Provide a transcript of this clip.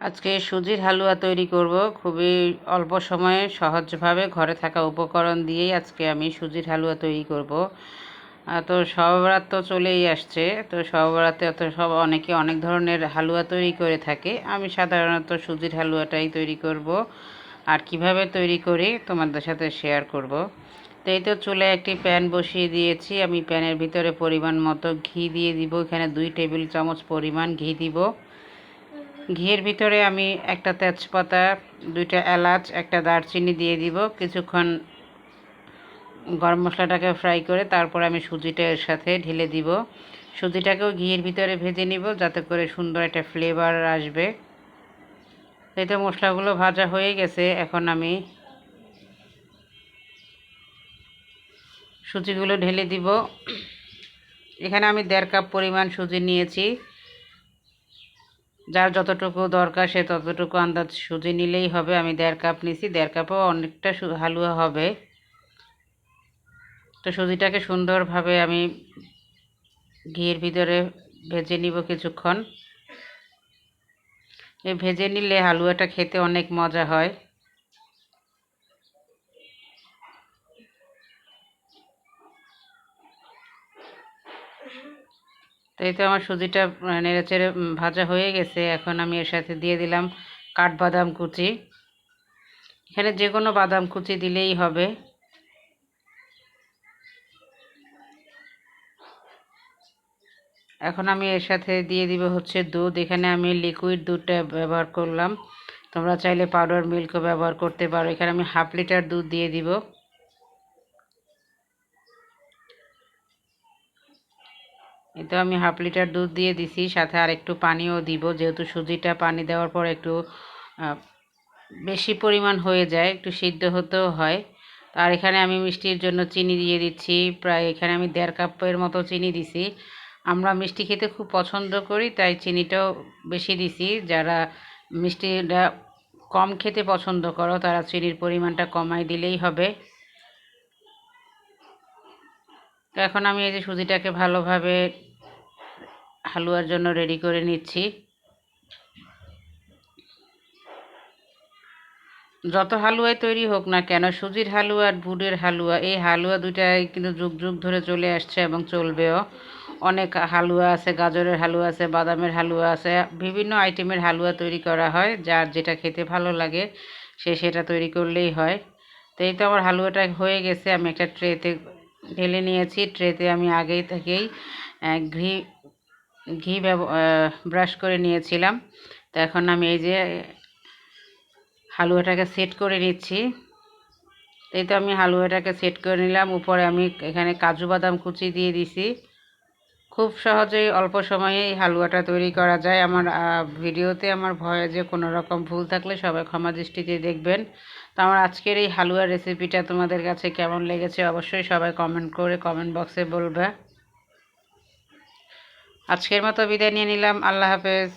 আজকে সুজির হালুয়া তৈরি করব। খুবই অল্প সময়ে সহজভাবে ঘরে থাকা উপকরণ দিয়েই আজকে আমি সুজির হালুয়া তৈরি করব। তো সবরাত তো চলেই আসছে। তো সবরাতে তো সব অনেকে অনেক ধরনের হালুয়া তৈরি করে থাকে। আমি সাধারণত সুজির হালুয়াটাই তৈরি করব। আর কীভাবে তৈরি করি তোমাদের সাথে শেয়ার করব। তো এই তো চুলে একটি প্যান বসিয়ে দিয়েছি। আমি প্যানের ভিতরে পরিমাণ মতো ঘি দিয়ে দিব। এখানে দুই টেবিল চামচ পরিমাণ ঘি দিব। ঘিয়ের ভিতরে আমি একটা তেজপাতা, দুইটা এলাচ, একটা দারচিনি দিয়ে দিব। কিছুক্ষণ গরম মশলাটাকে ফ্রাই করে তারপর আমি সুজিটা এর সাথে ঢেলে দিব। সুজিটাকেও ঘিয়ের ভিতরে ভেজে নিব যাতে করে সুন্দর একটা ফ্লেভার আসবে। এই তো মশলাগুলো ভাজা হয়ে গেছে। এখন আমি সুজিগুলো ঢেলে দিব। এখানে আমি দেড় কাপ পরিমাণ সুজি নিয়েছি। যার যতটুকু দরকার সে ততটুকু আন্দাজ সুজি নিলেই হবে। আমি দেড় কাপ নিছি, দেড় কাপও অনেকটা হালুয়া হবে। তো সুজিটাকে সুন্দরভাবে আমি ঘিয়ের ভিতরে ভেজে নিব কিছুক্ষণ। এই ভেজে নিলে হালুয়াটা খেতে অনেক মজা হয়। তো এই তো আমার সুজিটা নেড়েচেড়ে ভাজা হয়ে গেছে। এখন আমি এর সাথে দিয়ে দিলাম কাঠবাদাম কুচি। এখানে যে কোনো বাদাম কুচি দিলেই হবে। এখন আমি এর সাথে দিয়ে দিব হচ্ছে দুধ। এখানে আমি লিকুইড দুধটা ব্যবহার করলাম। তোমরা চাইলে পাউডার মিল্কও ব্যবহার করতে পারো। এখানে আমি হাফ লিটার দুধ দিয়ে দিব। এই তো আমি হাফ লিটার দুধ দিয়ে দিছি, সাথে আর একটু পানিও দিব। যেহেতু সুজিটা পানি দেওয়ার পর একটু বেশি পরিমাণ হয়ে যায়, একটু সিদ্ধ হতেও হয়। আর এখানে আমি মিষ্টির জন্য চিনি দিয়ে দিচ্ছি, প্রায় এখানে আমি দেড় কাপের মতো চিনি দিছি। আমরা মিষ্টি খেতে খুব পছন্দ করি, তাই চিনিটাও বেশি দিছি। যারা মিষ্টিটা কম খেতে পছন্দ করো, তারা চিনির পরিমাণটা কমাই দিলেই হবে। তো এখন আমি এই যে সুজিটাকে ভালোভাবে হালুয়ার জন্য রেডি করে নিচ্ছি। যত হালুয়াই তৈরি হোক না কেন, সুজির হালুয়া আর বুটের হালুয়া, এই হালুয়া দুইটাই কিন্তু যুগ যুগ ধরে চলে আসছে এবং চলবেও। অনেক হালুয়া আছে, গাজরের হালুয়া আছে, বাদামের হালুয়া আছে, বিভিন্ন আইটেমের হালুয়া তৈরি করা হয়, যার যেটা খেতে ভালো লাগে, সে সেটা তৈরি করলেই হয়। তো এই তো আমার হালুয়াটা হয়ে গেছে, আমি একটা ট্রেতে ঢেলে নিয়েছি। ট্রেতে আমি আগেই থেকেই ঘি ঘি ব্রাশ করে নিয়েছিলাম। তো এখন আমি এই যে হালুয়াটাকে সেট করে নিচ্ছি। এই তো আমি হালুয়াটাকে সেট করে নিলাম। উপরে আমি এখানে কাজু বাদাম কুচি দিয়ে দিছি। খুব সহজেই অল্প সময়ে এই হালুয়াটা তৈরি করা যায়। আমার ভিডিওতে আমার ভয়ে যে কোনো রকম ভুল থাকলে সবাই ক্ষমা দৃষ্টিতে দেখবেন। তো আমার আজকের এই হালুয়ার রেসিপিটা তোমাদের কাছে কেমন লেগেছে অবশ্যই সবাই কমেন্ট করে কমেন্ট বক্সে বলবে। আজকের মতো বিদায় নিয়ে নিলাম। আল্লাহ হাফেজ।